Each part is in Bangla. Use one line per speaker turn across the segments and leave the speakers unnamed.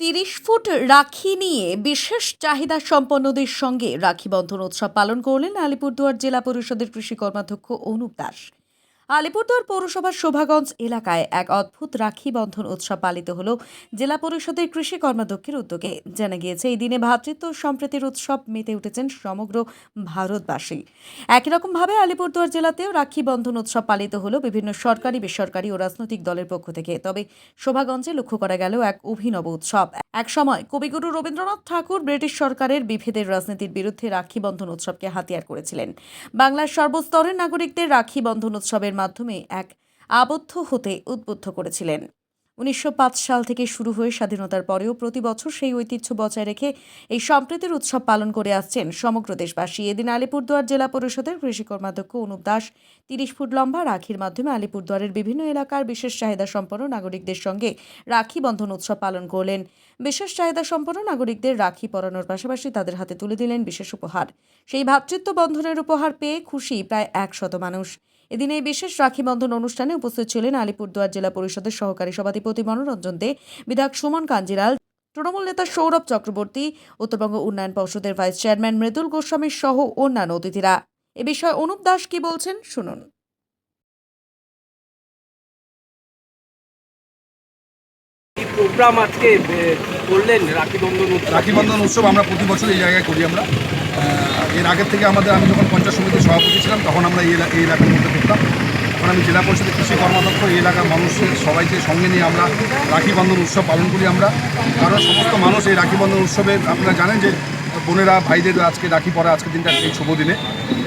তিরিশ ফুট রাখি নিয়ে বিশেষ চাহিদা সম্পন্নদের সঙ্গে রাখি বন্ধন উৎসব পালন করলেন আলিপুরদুয়ার জেলা পরিষদের কৃষি কর্মাধ্যক্ষ অনুপ দাস। আলিপুরদুয়ার পৌরসভার শোভাগঞ্জ এলাকায় এক অদ্ভুত রাখি বন্ধন উৎসব পালিত হল জেলা পরিষদের কৃষি কর্মাধ্যক্ষের উদ্যোগে। জানা গিয়েছে, এই দিনে ভ্রাতৃত্ব সম্প্রীতির উৎসব মেতে উঠেছেন সমগ্র ভারতবাসী। একই রকমভাবে আলিপুরদুয়ার জেলাতেও রাখি বন্ধন উৎসব পালিত হলো বিভিন্ন সরকারি, বেসরকারি ও রাজনৈতিক দলের পক্ষ থেকে। তবে শোভাগঞ্জে লক্ষ্য করা গেল এক অভিনব উৎসব। এক সময় কবিগুরু রবীন্দ্রনাথ ঠাকুর ব্রিটিশ সরকারের বিভেদের রাজনীতির বিরুদ্ধে রাখি বন্ধন উৎসবকে হাতিয়ার করেছিলেন। বাংলার সর্বস্তরের নাগরিকদের রাখি বন্ধন উৎসবের মাধ্যমে এক আবদ্ধ হতে উদ্বুদ্ধ করেছিলেন। উনিশশো পাঁচ সাল থেকে শুরু হয়ে স্বাধীনতার পরেও প্রতি বছর সেই ঐতিহ্য বজায় রেখে এই সম্প্রীতির উৎসব পালন করে আসছেন সমগ্র দেশবাসী। এদিন আলিপুরদুয়ার জেলা পরিষদের কৃষি কর্মাধ্যক্ষ অনুপ দাস, তিরিশ ফুট লম্বা রাখির মাধ্যমে আলিপুরদুয়ারের বিভিন্ন এলাকার বিশেষ চাহিদা সম্পন্ন নাগরিকদের সঙ্গে রাখি বন্ধন উৎসব পালন করলেন। বিশেষ চাহিদা সম্পন্ন নাগরিকদের রাখি পরানোর পাশাপাশি তাদের হাতে তুলে দিলেন বিশেষ উপহার। সেই ভ্রাতৃত্ব বন্ধনের উপহার পেয়ে খুশি প্রায় একশত মানুষ। এদিন এই বিশেষ রাখি বন্ধন অনুষ্ঠানে উপস্থিত ছিলেন আলিপুরদুয়ার জেলা পরিষদের সহকারী সভাধিপতি মনোরঞ্জন দে, বিধায়ক সুমন কাঞ্জিলাল, তৃণমূল নেতা সৌরভ চক্রবর্তী, উত্তরবঙ্গ উন্নয়ন পর্ষদের ভাইস চেয়ারম্যান মৃদুল গোস্বামী সহ অন্যান্য অতিথিরা। এ বিষয়ে অনুপ দাস কি বলছেন শুনুন।
প্রোগ্রাম আজকে করলেন রাখি বন্ধন
রাখি বন্ধন উৎসব আমরা প্রতি বছর এই জায়গায় করি আমরা। এর আগের থেকে আমাদের আমি যখন পঞ্চায়েত সমিতির সভাপতি ছিলাম, তখন আমরা এই এই এলাকার মধ্যে করতাম এখন আমি জেলা পরিষদের কৃষি কর্মাধ্যক্ষ, এই এলাকার মানুষের সবাইকে সঙ্গে নিয়ে আমরা রাখি বন্ধন উৎসব পালন করি আমরা। কারণ সমস্ত মানুষ এই রাখি বন্ধন উৎসবে আপনারা জানেন যে বোনেরা, ভাইদের আজকে রাখি পরা আজকের দিনটা এই শুভ দিনে,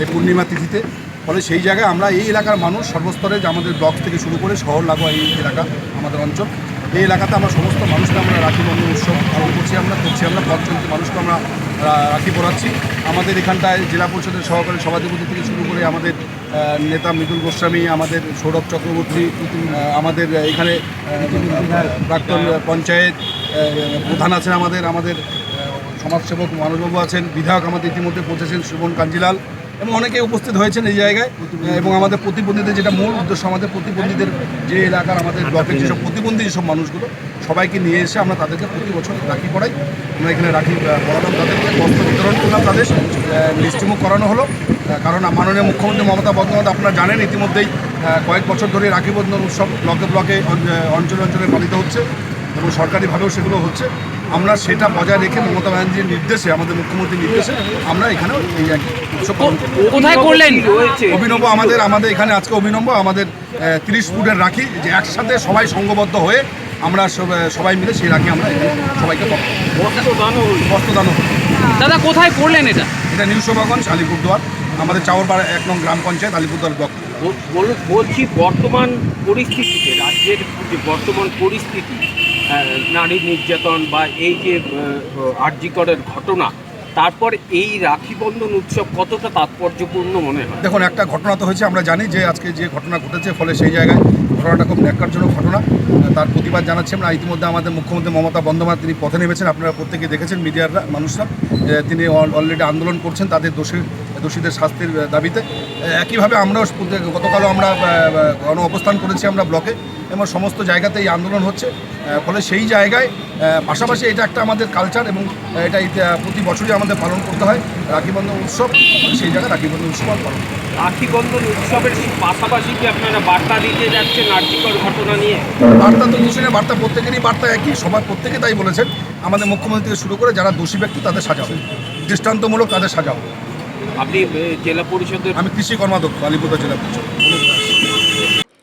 এই পূর্ণিমা তিথিতে। ফলে সেই জায়গায় আমরা এই এলাকার মানুষ সর্বস্তরে যে আমাদের ব্লক থেকে শুরু করে শহর লাগোয়া এই এলাকা, আমাদের অঞ্চল। এই এলাকাতে আমরা সমস্ত মানুষকে আমরা রাখি বন্ধন উৎসব পালন করছি আমরা করছি আমরা পথ মানুষকে আমরা রাখি পড়াচ্ছি। আমাদের এখানটায় জেলা পরিষদের সহকারী সভাধিপতি থেকে শুরু করে আমাদের নেতা মৃদুল গোস্বামী, আমাদের সৌরভ চক্রবর্তী আমাদের এখানে প্রাক্তন পঞ্চায়েত প্রধান আছেন আমাদের আমাদের সমাজসেবক মানববাবু আছেন, বিধায়ক আমাদের ইতিমধ্যে পৌঁছেছেন সুমন কাঞ্জিলাল। এবং অনেকে উপস্থিত হয়েছেন এই জায়গায়, এবং আমাদের প্রতিবন্ধীদের যেটা মূল উদ্দেশ্য, আমাদের প্রতিবন্ধীদের যে এলাকার আমাদের ব্লকের যেসব প্রতিবন্ধী, যেসব মানুষগুলো, সবাইকে নিয়ে এসে আমরা তাদেরকে প্রতি বছর রাখি পড়াই আমরা এখানে রাখি পড়ালাম তাদেরকে বস্ত্র বিতরণ করলাম তাদের মিষ্টিমুখ করানো হলো। কারণ মাননীয় মুখ্যমন্ত্রী মমতা বন্দ্যোপাধ্যায় আপনারা জানেন ইতিমধ্যেই কয়েক বছর ধরে রাখি বন্ধন উৎসব ব্লকে ব্লকে অঞ্চলে অঞ্চলে পালিত হচ্ছে এবং সরকারিভাবেও সেগুলো হচ্ছে। আমরা সেটা বজায় রেখে মমতা ব্যানার্জির নির্দেশে আমাদের মুখ্যমন্ত্রীর নির্দেশে আমরা এখানেও এই একই উৎসব পালন
কোথায় করলেন?
অভিনব আমাদের আমাদের এখানে আজকে অভিনব আমাদের তিরিশ ফুটের রাখি যে একসাথে সবাই সংঘবদ্ধ হয়ে আমরা সবাই মিলে সেই রাখি আমরা সবাইকে। বস্ত্রদান
দাদা কোথায় করলেন এটা?
এটা নিউ শোভাগঞ্জ আলিপুরদুয়ার আমাদের চাওরপাড়া এক নং গ্রাম পঞ্চায়েত আলিপুরদুয়ার ব্লক।
বল- বল- বলছি বর্তমান পরিস্থিতিতে রাজ্যের যে বর্তমান পরিস্থিতি নারী নির্যাতন বা এই যে আর্যিকরের ঘটনা, তারপর এই রাখি বন্ধন উৎসব কতটা তাৎপর্যপূর্ণ মনে হয়?
দেখুন, একটা ঘটনা তো হয়েছে, আমরা জানি যে আজকে যে ঘটনা ঘটেছে, ফলে সেই জায়গায় ঘটনাটা খুব ন্যাক্কারজনক ঘটনা। তার প্রতিবাদ জানাচ্ছি আমরা ইতিমধ্যে আমাদের মুখ্যমন্ত্রী মমতা বন্দ্যোপাধ্যায়, তিনি পথে নেমেছেন। আপনারা প্রত্যেকে দেখেছেন মিডিয়াররা মানুষরা তিনি অলরেডি আন্দোলন করছেন, তাদের দোষী দোষীদের শাস্তির দাবিতে। একইভাবে আমরাও গতকালও আমরা গণ অবস্থান করেছি আমরা ব্লকে। এবং সমস্ত জায়গাতে এই আন্দোলন হচ্ছে। ফলে সেই জায়গায় পাশাপাশি এটা একটা আমাদের কালচার এবং এটা প্রতি বছরই আমাদের পালন করতে হয়। রাখি বন্ধন উৎসব সেই জায়গায় রাখি বন্ধন উৎসব পালন
রাখি বন্ধন উৎসবের পাশাপাশি কি আপনারা বার্তা দিতে যাচ্ছেন ঘটনা নিয়ে?
বার্তা তো কিছু নেই, বার্তা প্রত্যেকেরই বার্তা একই সবার প্রত্যেকে তাই বলেছেন। আমাদের মুখ্যমন্ত্রী থেকে শুরু করে যারা দোষী ব্যক্তি তাদের সাজা হবে। দৃষ্টান্তমূলক তাদের সাজা হবে।
আপনি জেলা পরিষদের
আমি কৃষি কর্মাধ্যক্ষ আলিপুরদুয়ার জেলা পরিষদ।